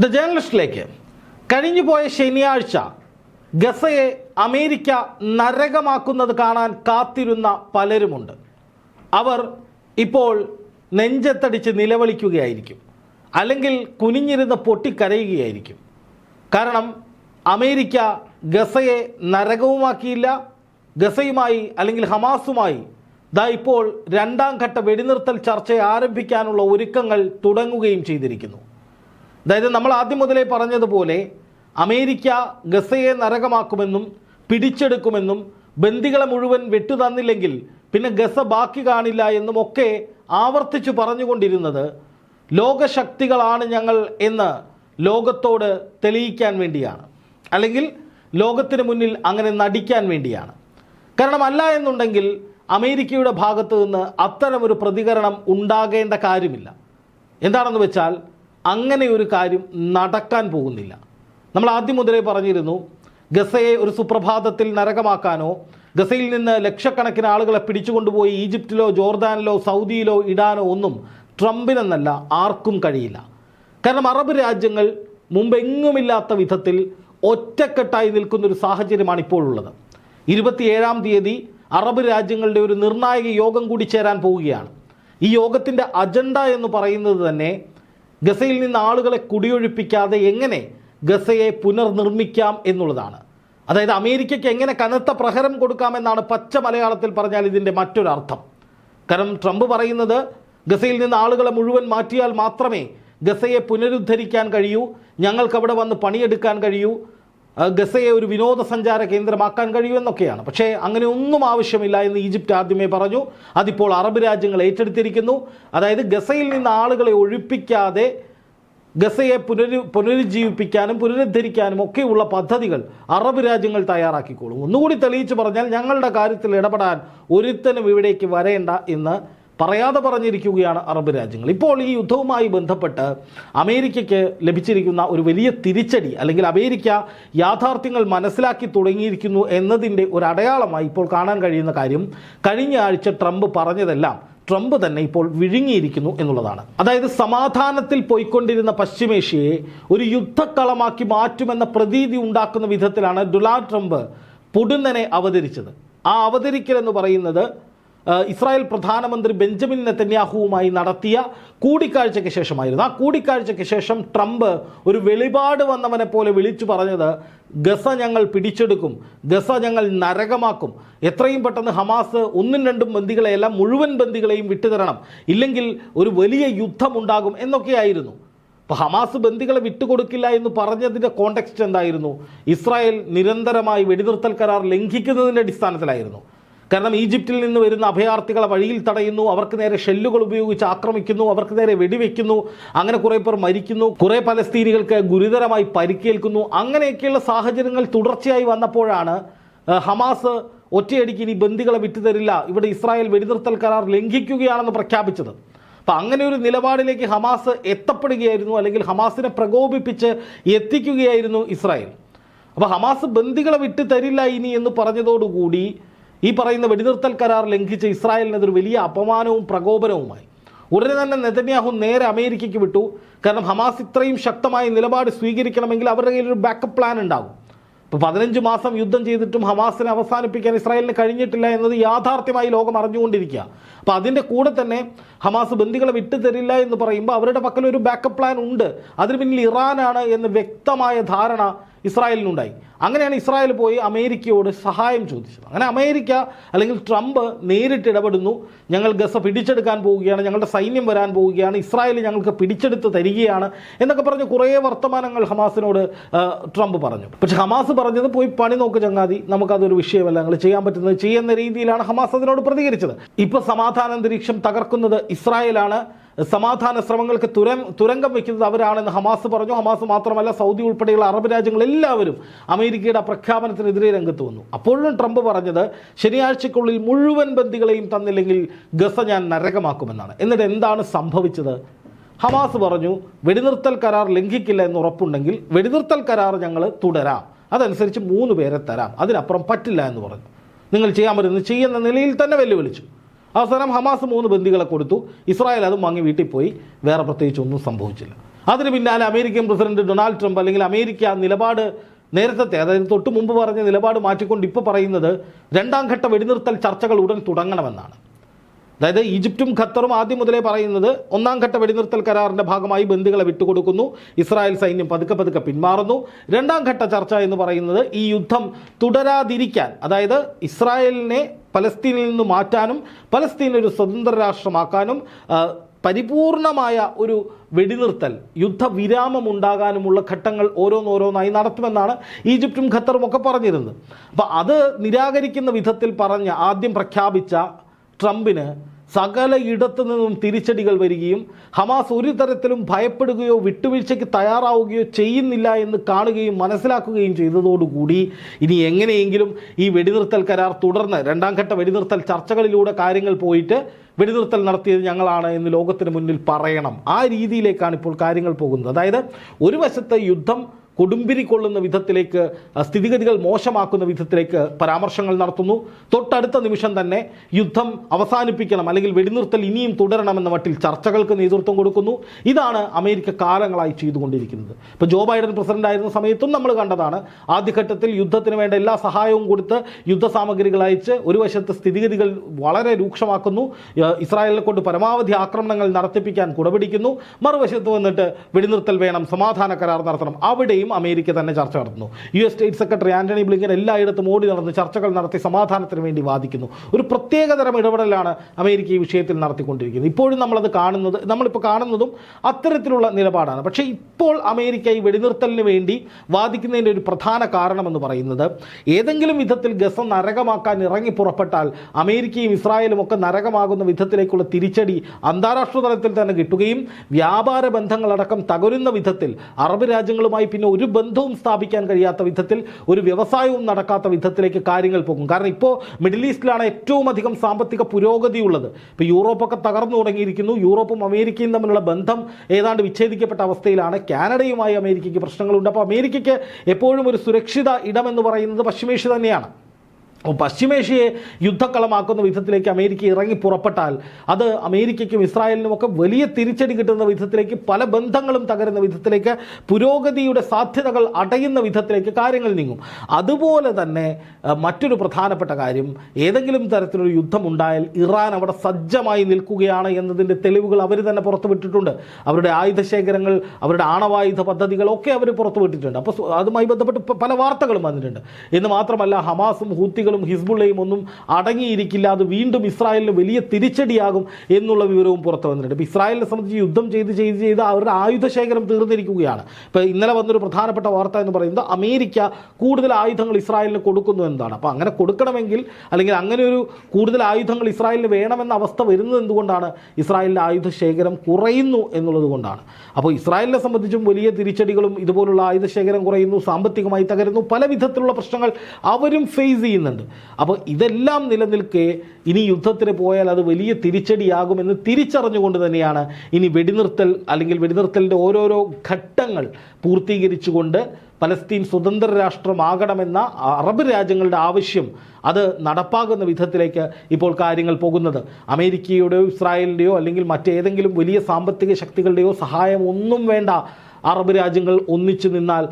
The ജേർണലിസ്റ്റിലേക്ക് കഴിഞ്ഞുപോയ ശനിയാഴ്ച ഗസയെ America നരകമാക്കുന്നത് കാണാൻ കാത്തിരുന്ന പലരുമുണ്ട്. അവർ ഇപ്പോൾ നെഞ്ചത്തടിച്ച് നിലവിളിക്കുകയായിരിക്കും. അല്ലെങ്കിൽ കുനിഞ്ഞിരുന്ന് പൊട്ടിക്കരയുകയായിരിക്കും. കാരണം അമേരിക്ക ഗസയെ നരകവുമാക്കിയില്ല. ഗസയുമായി അല്ലെങ്കിൽ ഹമാസുമായി ദാ ഇപ്പോൾ രണ്ടാം ഘട്ട വെടിനിർത്തൽ ചർച്ച ആരംഭിക്കാനുള്ള ഒരുക്കങ്ങൾ തുടങ്ങുകയും ചെയ്തിരിക്കുന്നു. അതായത് നമ്മൾ ആദ്യം മുതലേ പറഞ്ഞതുപോലെ അമേരിക്ക ഗസയെ നരകമാക്കുമെന്നും പിടിച്ചെടുക്കുമെന്നും ബന്ദികളെ മുഴുവൻ വെട്ടുതന്നില്ലെങ്കിൽ പിന്നെ ഗസ ബാക്കി കാണില്ല എന്നും ഒക്കെ ആവർത്തിച്ചു പറഞ്ഞുകൊണ്ടിരുന്നത് ലോകശക്തികളാണ് ഞങ്ങൾ എന്ന് ലോകത്തോട് തെളിയിക്കാൻ വേണ്ടിയാണ്. അല്ലെങ്കിൽ ലോകത്തിന് മുന്നിൽ അങ്ങനെ നടിക്കാൻ വേണ്ടിയാണ്. കാരണം അല്ല എന്നുണ്ടെങ്കിൽ അമേരിക്കയുടെ ഭാഗത്തു നിന്ന് അത്തരമൊരു പ്രതികരണം ഉണ്ടാകേണ്ട കാര്യമില്ല. എന്താണെന്ന് വെച്ചാൽ അങ്ങനെ ഒരു കാര്യം നടക്കാൻ പോകുന്നില്ല. നമ്മൾ ആദ്യം മുതലേ പറഞ്ഞിരുന്നു ഗസയെ ഒരു സുപ്രഭാതത്തിൽ നരകമാക്കാനോ ഗസയിൽ നിന്ന് ലക്ഷക്കണക്കിന് ആളുകളെ പിടിച്ചുകൊണ്ടുപോയി ഈജിപ്തിലോ ജോർദാനിലോ സൗദിയിലോ ഇടാനോ ഒന്നും ട്രംപിനെന്നല്ല ആർക്കും കഴിയില്ല. കാരണം അറബ് രാജ്യങ്ങൾ മുമ്പെങ്ങുമില്ലാത്ത വിധത്തിൽ ഒറ്റക്കെട്ടായി നിൽക്കുന്നൊരു സാഹചര്യമാണ് ഇപ്പോഴുള്ളത്. ഇരുപത്തിയേഴാം തീയതി അറബ് രാജ്യങ്ങളുടെ ഒരു നിർണായക യോഗം കൂടി ചേരാൻ പോവുകയാണ്. ഈ യോഗത്തിന്റെ അജണ്ട എന്ന് പറയുന്നത് തന്നെ ഗസയിൽ നിന്ന് ആളുകളെ കുടിയൊഴിപ്പിക്കാതെ എങ്ങനെ ഗസയെ പുനർനിർമ്മിക്കാം എന്നുള്ളതാണ്. അതായത് അമേരിക്കയ്ക്ക് എങ്ങനെ കനത്ത പ്രഹരം കൊടുക്കാമെന്നാണ് പച്ച മലയാളത്തിൽ പറഞ്ഞാൽ ഇതിന്റെ മറ്റൊരർത്ഥം. കാരണം ട്രംപ് പറയുന്നത് ഗസയിൽ നിന്ന് ആളുകളെ മുഴുവൻ മാറ്റിയാൽ മാത്രമേ ഗസയെ പുനരുദ്ധരിക്കാൻ കഴിയൂ ഞങ്ങൾക്കവിടെ വന്ന് പണിയെടുക്കാൻ കഴിയൂ ഗസയെ ഒരു വിനോദസഞ്ചാര കേന്ദ്രമാക്കാൻ കഴിയുമെന്നൊക്കെയാണ്. പക്ഷേ അങ്ങനെ ഒന്നും ആവശ്യമില്ല എന്ന് ഈജിപ്റ്റ് ആദ്യമേ പറഞ്ഞു. അതിപ്പോൾ അറബ് രാജ്യങ്ങൾ ഏറ്റെടുത്തിരിക്കുന്നു. അതായത് ഗസയിൽ നിന്ന് ആളുകളെ ഒഴിപ്പിക്കാതെ ഗസയെ പുനരു പുനരുജ്ജീവിപ്പിക്കാനും പുനരുദ്ധരിക്കാനും ഒക്കെയുള്ള പദ്ധതികൾ അറബ് രാജ്യങ്ങൾ തയ്യാറാക്കിക്കോളും. ഒന്നുകൂടി തെളിയിച്ച് പറഞ്ഞാൽ ഞങ്ങളുടെ കാര്യത്തിൽ ഇടപെടാൻ ഒരുത്തനും ഇവിടേക്ക് വരേണ്ട എന്ന് പറയാതെ പറഞ്ഞിരിക്കുകയാണ് അറബ് രാജ്യങ്ങൾ. ഇപ്പോൾ ഈ യുദ്ധവുമായി ബന്ധപ്പെട്ട് അമേരിക്കയ്ക്ക് ലഭിച്ചിരിക്കുന്ന ഒരു വലിയ തിരിച്ചടി അല്ലെങ്കിൽ അമേരിക്ക യാഥാർത്ഥ്യങ്ങൾ മനസ്സിലാക്കി തുടങ്ങിയിരിക്കുന്നു എന്നതിന്റെ ഒരു അടയാളമായി ഇപ്പോൾ കാണാൻ കഴിയുന്ന കാര്യം കഴിഞ്ഞ ആഴ്ച ട്രംപ് പറഞ്ഞതെല്ലാം ട്രംപ് തന്നെ ഇപ്പോൾ വിഴുങ്ങിയിരിക്കുന്നു എന്നുള്ളതാണ്. അതായത് സമാധാനത്തിൽ പോയിക്കൊണ്ടിരുന്ന പശ്ചിമേഷ്യയെ ഒരു യുദ്ധക്കളമാക്കി മാറ്റുമെന്ന പ്രതീതി ഉണ്ടാക്കുന്ന വിധത്തിലാണ് ഡൊണാൾഡ് ട്രംപ് പുടുന്നനെ അവതരിച്ചത്. ആ അവതരിക്കൽ എന്ന് പറയുന്നത് ഇസ്രായേൽ പ്രധാനമന്ത്രി ബെഞ്ചമിൻ നെത്തന്യാഹുവുമായി നടത്തിയ കൂടിക്കാഴ്ചയ്ക്ക് ശേഷമായിരുന്നു. ആ കൂടിക്കാഴ്ചയ്ക്ക് ശേഷം ട്രംപ് ഒരു വെളിപാട് വന്നവനെ പോലെ വിളിച്ചു പറഞ്ഞത് ഗസ ഞങ്ങൾ പിടിച്ചെടുക്കും ഗസ ഞങ്ങൾ നരകമാക്കും. എത്രയും പെട്ടെന്ന് ഹമാസ് ഒന്നും രണ്ടും ബന്ദികളെയെല്ലാം മുഴുവൻ ബന്ദികളെയും വിട്ടുതരണം. ഇല്ലെങ്കിൽ ഒരു വലിയ യുദ്ധമുണ്ടാകും എന്നൊക്കെയായിരുന്നു. അപ്പോൾ ഹമാസ് ബന്ദികളെ വിട്ടുകൊടുക്കില്ല എന്ന് പറഞ്ഞതിന്റെ കോണ്ടെക്സ്റ്റ് എന്തായിരുന്നു? ഇസ്രായേൽ നിരന്തരമായി വെടിനിർത്തൽ കരാർ ലംഘിക്കുന്നതിന്റെ അടിസ്ഥാനത്തിലായിരുന്നു. കാരണം ഈജിപ്തിൽ നിന്ന് വരുന്ന അഭയാർത്ഥികളെ വഴിയിൽ തടയുന്നു അവർക്ക് നേരെ ഷെല്ലുകൾ ഉപയോഗിച്ച് ആക്രമിക്കുന്നു അവർക്ക് നേരെ വെടിവെക്കുന്നു അങ്ങനെ കുറേ പേർ മരിക്കുന്നു കുറേ പലസ്തീനികൾക്ക് ഗുരുതരമായി പരിക്കേൽക്കുന്നു. അങ്ങനെയൊക്കെയുള്ള സാഹചര്യങ്ങൾ തുടർച്ചയായി വന്നപ്പോഴാണ് ഹമാസ് ഒറ്റയടിക്ക് ഇനി ബന്ദികളെ വിട്ടുതരില്ല ഇവിടെ ഇസ്രായേൽ വെടിനിർത്തൽ കരാർ ലംഘിക്കുകയാണെന്ന് പ്രഖ്യാപിച്ചത്. അപ്പം അങ്ങനെ ഒരു നിലപാടിലേക്ക് ഹമാസ് എത്തപ്പെടുകയായിരുന്നു അല്ലെങ്കിൽ ഹമാസിനെ പ്രകോപിപ്പിച്ച് എത്തിക്കുകയായിരുന്നു ഇസ്രായേൽ. അപ്പോൾ ഹമാസ് ബന്ദികളെ വിട്ടു തരില്ല ഇനി എന്ന് പറഞ്ഞതോടുകൂടി ഈ പറയുന്ന വെടിനിർത്തൽ കരാർ ലംഘിച്ച ഇസ്രായേലിനെതിരെ വലിയ അപമാനവും പ്രകോപനവുമായി. ഉടനെ തന്നെ നെതന്യാഹു നേരെ അമേരിക്കയ്ക്ക് വിട്ടു. കാരണം ഹമാസ് ഇത്രയും ശക്തമായ നിലപാട് സ്വീകരിക്കണമെങ്കിൽ അവരുടെ കയ്യിൽ ഒരു ബാക്കപ്പ് പ്ലാൻ ഉണ്ടാകും. ഇപ്പോൾ പതിനഞ്ച് മാസം യുദ്ധം ചെയ്തിട്ടും ഹമാസിനെ അവസാനിപ്പിക്കാൻ ഇസ്രായേലിന് കഴിഞ്ഞിട്ടില്ല എന്നത് യാഥാർത്ഥ്യമായി ലോകം അറിഞ്ഞുകൊണ്ടിരിക്കുക. അപ്പോൾ അതിന്റെ കൂടെ തന്നെ ഹമാസ് ബന്ദികളെ വിട്ടു തരില്ല എന്ന് പറയുമ്പോൾ അവരുടെ പക്കൽ ഒരു ബാക്കപ്പ് പ്ലാൻ ഉണ്ട്. അതിന് പിന്നിൽ ഇറാനാണ് എന്ന് വ്യക്തമായ ധാരണ ഇസ്രായേലിനുണ്ടായി. അങ്ങനെയാണ് ഇസ്രായേൽ പോയി അമേരിക്കയോട് സഹായം ചോദിച്ചത്. അങ്ങനെ അമേരിക്ക അല്ലെങ്കിൽ ട്രംപ് നേരിട്ട് ഇടപെടുന്നു. ഞങ്ങൾ ഗസ പിടിച്ചെടുക്കാൻ പോവുകയാണ്. ഞങ്ങളുടെ സൈന്യം വരാൻ പോവുകയാണ്. ഇസ്രായേൽ ഞങ്ങൾക്ക് പിടിച്ചെടുത്ത് തരികയാണ് എന്നൊക്കെ പറഞ്ഞ് കുറേ വർത്തമാനങ്ങൾ ഹമാസിനോട് ട്രംപ് പറഞ്ഞു. പക്ഷെ ഹമാസ് പറഞ്ഞത് പോയി പണി നോക്ക് ചങ്ങാതി. നമുക്കതൊരു വിഷയമല്ല. ഞങ്ങൾ ചെയ്യാൻ പറ്റുന്നത് ചെയ്യുന്ന രീതിയിലാണ് ഹമാസ് അതിനോട് പ്രതികരിച്ചത്. ഇപ്പോൾ സമാധാന അന്തരീക്ഷം തകർക്കുന്നത് ഇസ്രായേലാണ്. സമാധാന ശ്രമങ്ങൾക്ക് തുര തുരങ്കം വയ്ക്കുന്നത് അവരാണെന്ന് ഹമാസ് പറഞ്ഞു. ഹമാസ് മാത്രമല്ല സൗദി ഉൾപ്പെടെയുള്ള അറബ് രാജ്യങ്ങളെല്ലാവരും അമേരിക്കയുടെ പ്രഖ്യാപനത്തിനെതിരെ രംഗത്ത് വന്നു. അപ്പോഴും ട്രംപ് പറഞ്ഞത് ശനിയാഴ്ചക്കുള്ളിൽ മുഴുവൻ ബന്ദികളെയും തന്നില്ലെങ്കിൽ ഗസ ഞാൻ നരകമാക്കുമെന്നാണ്. എന്നിട്ട് എന്താണ് സംഭവിച്ചത്? ഹമാസ് പറഞ്ഞു വെടിനിർത്തൽ കരാർ ലംഘിക്കില്ല എന്ന് ഉറപ്പുണ്ടെങ്കിൽ വെടിനിർത്തൽ കരാർ ഞങ്ങൾ തുടരാം. അതനുസരിച്ച് മൂന്ന് പേരെ തരാം. അതിനപ്പുറം പറ്റില്ല എന്ന് പറഞ്ഞു. നിങ്ങൾ ചെയ്യാൻ പറ്റുന്നത് ചെയ്യുന്ന നിലയിൽ തന്നെ വെല്ലുവിളിച്ചു. അവസാനം ഹമാസ് മൂന്ന് ബന്ദികളെ കൊടുത്തു. ഇസ്രായേൽ അതും വാങ്ങി വീട്ടിൽ പോയി. വേറെ പ്രത്യേകിച്ച് ഒന്നും സംഭവിച്ചില്ല. അതിന് പിന്നാലെ അമേരിക്കൻ പ്രസിഡന്റ് ഡൊണാൾഡ് ട്രംപ് അല്ലെങ്കിൽ അമേരിക്ക നിലപാട് നേരത്തെ അതായത് തൊട്ട് മുമ്പ് പറഞ്ഞ നിലപാട് മാറ്റിക്കൊണ്ട് ഇപ്പോൾ പറയുന്നത് രണ്ടാം ഘട്ട വെടിനിർത്തൽ ചർച്ചകൾ ഉടൻ തുടങ്ങണമെന്നാണ്. അതായത് ഈജിപ്തും ഖത്തറും ആദ്യം മുതലേ പറയുന്നത് ഒന്നാം ഘട്ട വെടിനിർത്തൽ കരാറിന്റെ ഭാഗമായി ബന്ദികളെ വിട്ടുകൊടുക്കുന്നു. ഇസ്രായേൽ സൈന്യം പതുക്കെ പതുക്കെ പിന്മാറുന്നു. രണ്ടാം ഘട്ട ചർച്ച എന്ന് പറയുന്നത് ഈ യുദ്ധം തുടരാതിരിക്കാൻ അതായത് ഇസ്രായേലിനെ പലസ്തീനിൽ നിന്ന് മാറ്റാനും പലസ്തീൻ ഒരു സ്വതന്ത്ര രാഷ്ട്രമാക്കാനും പരിപൂർണമായ ഒരു വെടിനിർത്തൽ യുദ്ധവിരാമം ഉണ്ടാകാനുമുള്ള ഘട്ടങ്ങൾ ഓരോന്നോരോന്നായി നടത്തുമെന്നാണ് ഈജിപ്തും ഖത്തറും ഒക്കെ പറഞ്ഞിരുന്നത്. അപ്പോൾ അത് നിരാകരിക്കുന്ന വിധത്തിൽ പറഞ്ഞ ആദ്യം പ്രഖ്യാപിച്ച ട്രംപിന് സകല ഇടത്തു നിന്നും തിരിച്ചടികൾ വരികയും ഹമാസ് ഒരു തരത്തിലും ഭയപ്പെടുകയോ വിട്ടുവീഴ്ചയ്ക്ക് തയ്യാറാവുകയോ ചെയ്യുന്നില്ല എന്ന് കാണുകയും മനസ്സിലാക്കുകയും ചെയ്തതോടുകൂടി ഇനി എങ്ങനെയെങ്കിലും ഈ വെടിനിർത്തൽ കരാർ തുടർന്ന് രണ്ടാം ഘട്ട വെടിനിർത്തൽ ചർച്ചകളിലൂടെ കാര്യങ്ങൾ പോയിട്ട് വെടിനിർത്തൽ നടത്തിയത് ഞങ്ങളാണ് എന്ന് ലോകത്തിന് മുന്നിൽ പറയണം. ആ രീതിയിലേക്കാണ് ഇപ്പോൾ കാര്യങ്ങൾ പോകുന്നത്. അതായത് ഒരു വശത്ത് യുദ്ധം കൊടുമ്പിരി കൊള്ളുന്ന വിധത്തിലേക്ക് സ്ഥിതിഗതികൾ മോശമാക്കുന്ന വിധത്തിലേക്ക് പരാമർശങ്ങൾ നടത്തുന്നു. തൊട്ടടുത്ത നിമിഷം തന്നെ യുദ്ധം അവസാനിപ്പിക്കണം അല്ലെങ്കിൽ വെടിനിർത്തൽ ഇനിയും തുടരണമെന്ന മട്ടിൽ ചർച്ചകൾക്ക് നേതൃത്വം കൊടുക്കുന്നു. ഇതാണ് അമേരിക്ക കാലങ്ങളായി ചെയ്തുകൊണ്ടിരിക്കുന്നത്. ഇപ്പോൾ ജോ ബൈഡൻ പ്രസിഡന്റ് ആയിരുന്ന സമയത്തും നമ്മൾ കണ്ടതാണ്. ആദ്യഘട്ടത്തിൽ യുദ്ധത്തിന് വേണ്ട എല്ലാ സഹായവും കൊടുത്ത് യുദ്ധസാമഗ്രികൾ അയച്ച് ഒരു വശത്ത് സ്ഥിതിഗതികൾ വളരെ രൂക്ഷമാക്കുന്നു. ഇസ്രായേലിനെ കൊണ്ട് പരമാവധി ആക്രമണങ്ങൾ നടത്തിപ്പിക്കാൻ കുടപിടിക്കുന്നു. മറുവശത്ത് വന്നിട്ട് വെടിനിർത്തൽ വേണം സമാധാന കരാർ നടത്തണം. അവിടെയും അമേരിക്ക തന്നെ ചർച്ച നടത്തുന്നു. U S state secretary Antony Blinken എല്ലായിടത്തും ഓടി നടന്ന് ചർച്ചകൾ നടത്തി സമാധാനത്തിന് വേണ്ടി വാദിക്കുന്നു. ഒരു പ്രത്യേകതരം ഇടപെടലാണ് അമേരിക്ക ഈ വിഷയത്തിൽ നടത്തിക്കൊണ്ടിരിക്കുന്നത്. ഇപ്പോഴും നമ്മളത് കാണുന്നത് നമ്മളിപ്പോൾ കാണുന്നതും അത്തരത്തിലുള്ള നിലപാടാണ്. പക്ഷേ ഇപ്പോൾ അമേരിക്ക ഈ വെടിനിർത്തലിന് വേണ്ടി വാദിക്കുന്നതിന്റെ ഒരു പ്രധാന കാരണമെന്ന് പറയുന്നത് ഏതെങ്കിലും വിധത്തിൽ ഗസ നരകമാക്കാൻ ഇറങ്ങി പുറപ്പെട്ടാൽ അമേരിക്കയും ഇസ്രായേലും ഒക്കെ നരകമാകുന്ന വിധത്തിലേക്കുള്ള തിരിച്ചടി അന്താരാഷ്ട്ര തലത്തിൽ തന്നെ കിട്ടുകയും വ്യാപാര ബന്ധങ്ങളടക്കം തകരുന്ന വിധത്തിൽ അറബ് രാജ്യങ്ങളുമായി പിന്നെ ഒരു ബന്ധവും സ്ഥാപിക്കാൻ കഴിയാത്ത വിധത്തിൽ ഒരു വ്യവസായവും നടക്കാത്ത വിധത്തിലേക്ക് കാര്യങ്ങൾ പോകും. കാരണം ഇപ്പോൾ മിഡിൽ ഈസ്റ്റിലാണ് ഏറ്റവും അധികം സാമ്പത്തിക പുരോഗതി പുരോഗതിയുള്ളത് ഇപ്പോൾ യൂറോപ്പൊക്കെ തകർന്നു തുടങ്ങിയിരിക്കുന്നു. യൂറോപ്പും അമേരിക്കയും തമ്മിലുള്ള ബന്ധം ഏതാണ്ട് വിച്ഛേദിക്കപ്പെട്ട അവസ്ഥയിലാണ്. കാനഡയുമായി അമേരിക്കയ്ക്ക് പ്രശ്നങ്ങളുണ്ട്. അപ്പോൾ അമേരിക്കയ്ക്ക് എപ്പോഴും ഒരു സുരക്ഷിത ഇടമെന്ന് പറയുന്നത് പശ്ചിമേഷ്യ തന്നെയാണ്. പശ്ചിമേഷ്യയെ യുദ്ധക്കളമാക്കുന്ന വിധത്തിലേക്ക് അമേരിക്ക ഇറങ്ങി പുറപ്പെട്ടാൽ അത് അമേരിക്കയ്ക്കും ഇസ്രായേലിനും ഒക്കെ വലിയ തിരിച്ചടി കിട്ടുന്ന വിധത്തിലേക്ക് പല ബന്ധങ്ങളും തകരുന്ന വിധത്തിലേക്ക് പുരോഗതിയുടെ സാധ്യതകൾ അടയുന്ന വിധത്തിലേക്ക് കാര്യങ്ങൾ നീങ്ങും. അതുപോലെ തന്നെ മറ്റൊരു പ്രധാനപ്പെട്ട കാര്യം ഏതെങ്കിലും തരത്തിലൊരു യുദ്ധം ഉണ്ടായാൽ ഇറാൻ അവിടെ സജ്ജമായി നിൽക്കുകയാണ് എന്നതിന്റെ തെളിവുകൾ അവർ തന്നെ പുറത്തുവിട്ടിട്ടുണ്ട്. അവരുടെ ആയുധശേഖരങ്ങൾ അവരുടെ ആണവായുധ പദ്ധതികളൊക്കെ അവർ പുറത്തുവിട്ടിട്ടുണ്ട്. അപ്പോൾ അതുമായി ബന്ധപ്പെട്ട് പല വാർത്തകളും വന്നിട്ടുണ്ട്. എന്ന് മാത്രമല്ല ഹമാസും ഹൂത്തികളും ഹിസ്ബുള്ളയും ഒന്നും അടങ്ങിയിരിക്കില്ല. അത് വീണ്ടും ഇസ്രായേലിന് വലിയ തിരിച്ചടിയാകും എന്നുള്ള വിവരവും പുറത്തു വന്നിട്ടുണ്ട്. ഇപ്പോൾ ഇസ്രായേലിനെ സംബന്ധിച്ച് യുദ്ധം ചെയ്ത് ചെയ്ത് ചെയ്ത് അവരുടെ ആയുധശേഖരം തീർന്നിരിക്കുകയാണ്. ഇപ്പോൾ ഇന്നലെ വന്നൊരു പ്രധാനപ്പെട്ട വാർത്ത എന്ന് പറയുന്നത് അമേരിക്ക കൂടുതൽ ആയുധങ്ങൾ ഇസ്രായേലിന് കൊടുക്കുന്നു എന്നതാണ് അപ്പോൾ അങ്ങനെ കൊടുക്കണമെങ്കിൽ അല്ലെങ്കിൽ അങ്ങനെ ഒരു കൂടുതൽ ആയുധങ്ങൾ ഇസ്രായേലിന് വേണമെന്ന അവസ്ഥ വരുന്നത് എന്തുകൊണ്ടാണ്? ഇസ്രായേലിന്റെ ആയുധ ശേഖരം കുറയുന്നു എന്നുള്ളത് കൊണ്ടാണ്. അപ്പോൾ ഇസ്രായേലിനെ സംബന്ധിച്ചും വലിയ തിരിച്ചടികളും ഇതുപോലുള്ള ആയുധശേഖരം കുറയുന്നു സാമ്പത്തികമായി തകരുന്നു. പല വിധത്തിലുള്ള പ്രശ്നങ്ങൾ അവരും ഫേസ് ചെയ്യുന്നുണ്ട്. അപ്പോൾ ഇതെല്ലാം നിലനിൽക്കെ ഇനി യുദ്ധത്തിന് പോയാൽ അത് വലിയ തിരിച്ചടിയാകുമെന്ന് തിരിച്ചറിഞ്ഞുകൊണ്ട് തന്നെയാണ് ഇനി വെടിനിർത്തൽ അല്ലെങ്കിൽ വെടിനിർത്തലിന്റെ ഓരോരോ ഘട്ടങ്ങൾ പൂർത്തീകരിച്ചുകൊണ്ട് പലസ്തീൻ സ്വതന്ത്ര രാഷ്ട്രമാകണമെന്ന അറബ് രാജ്യങ്ങളുടെ ആവശ്യം അത് നടപ്പാകുന്ന വിധത്തിലേക്ക് ഇപ്പോൾ കാര്യങ്ങൾ പോകുന്നത്. അമേരിക്കയുടെയോ ഇസ്രായേലിന്റെയോ അല്ലെങ്കിൽ മറ്റേതെങ്കിലും വലിയ സാമ്പത്തിക ശക്തികളുടെയോ സഹായം ഒന്നും വേണ്ട അറബ് രാജ്യങ്ങൾ ഒന്നിച്ചു നിന്നാൽ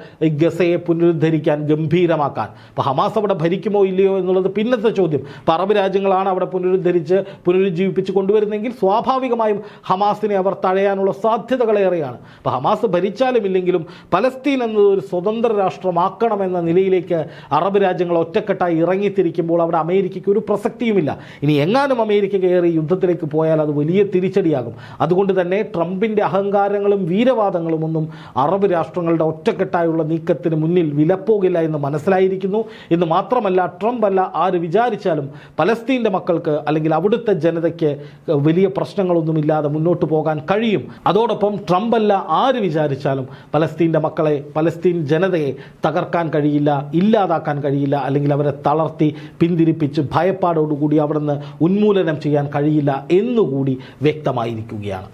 ഗസയെ പുനരുദ്ധരിക്കാൻ ഗംഭീരമാക്കാൻ. അപ്പോൾ ഹമാസ് അവിടെ ഭരിക്കുമോ ഇല്ലയോ എന്നുള്ളത് പിന്നത്തെ ചോദ്യം. അപ്പോൾ അറബ് രാജ്യങ്ങളാണ് അവിടെ പുനരുദ്ധരിച്ച് പുനരുജ്ജീവിപ്പിച്ച് കൊണ്ടുവരുന്നെങ്കിൽ സ്വാഭാവികമായും ഹമാസിനെ അവർ തഴയാനുള്ള സാധ്യതകളേറെയാണ്. അപ്പോൾ ഹമാസ് ഭരിച്ചാലും ഇല്ലെങ്കിലും പലസ്തീൻ എന്നത് ഒരു സ്വതന്ത്ര രാഷ്ട്രമാക്കണമെന്ന നിലയിലേക്ക് അറബ് രാജ്യങ്ങൾ ഒറ്റക്കെട്ടായി ഇറങ്ങിത്തിരിക്കുമ്പോൾ അവിടെ അമേരിക്കയ്ക്ക് ഒരു പ്രസക്തിയുമില്ല. ഇനി എങ്ങാനും അമേരിക്ക കയറി യുദ്ധത്തിലേക്ക് പോയാൽ അത് വലിയ തിരിച്ചടിയാകും. അതുകൊണ്ട് തന്നെ ട്രംപിന്റെ അഹങ്കാരങ്ങളും വീരവാദങ്ങളും ഒന്നും അറബ് രാഷ്ട്രങ്ങളുടെ ഒറ്റക്കെട്ടായുള്ള നീക്കത്തിന് മുന്നിൽ വിലപ്പോകില്ല എന്ന് മനസ്സിലായിരിക്കുന്നു. എന്ന് മാത്രമല്ല ട്രംപ് അല്ല ആര് വിചാരിച്ചാലും പലസ്തീന്റെ മക്കൾക്ക് അല്ലെങ്കിൽ അവിടുത്തെ ജനതയ്ക്ക് വലിയ പ്രശ്നങ്ങളൊന്നുമില്ലാതെ മുന്നോട്ട് പോകാൻ കഴിയും. അതോടൊപ്പം ട്രംപ് അല്ല ആര് വിചാരിച്ചാലും പലസ്തീന്റെ മക്കളെ പലസ്തീൻ ജനതയെ തകർക്കാൻ കഴിയില്ല ഇല്ലാതാക്കാൻ കഴിയില്ല അല്ലെങ്കിൽ അവരെ തളർത്തി പിന്തിരിപ്പിച്ച് ഭയപ്പാടോടുകൂടി അവിടുന്ന് ഉന്മൂലനം ചെയ്യാൻ കഴിയില്ല എന്നുകൂടി വ്യക്തമായിരിക്കുകയാണ്.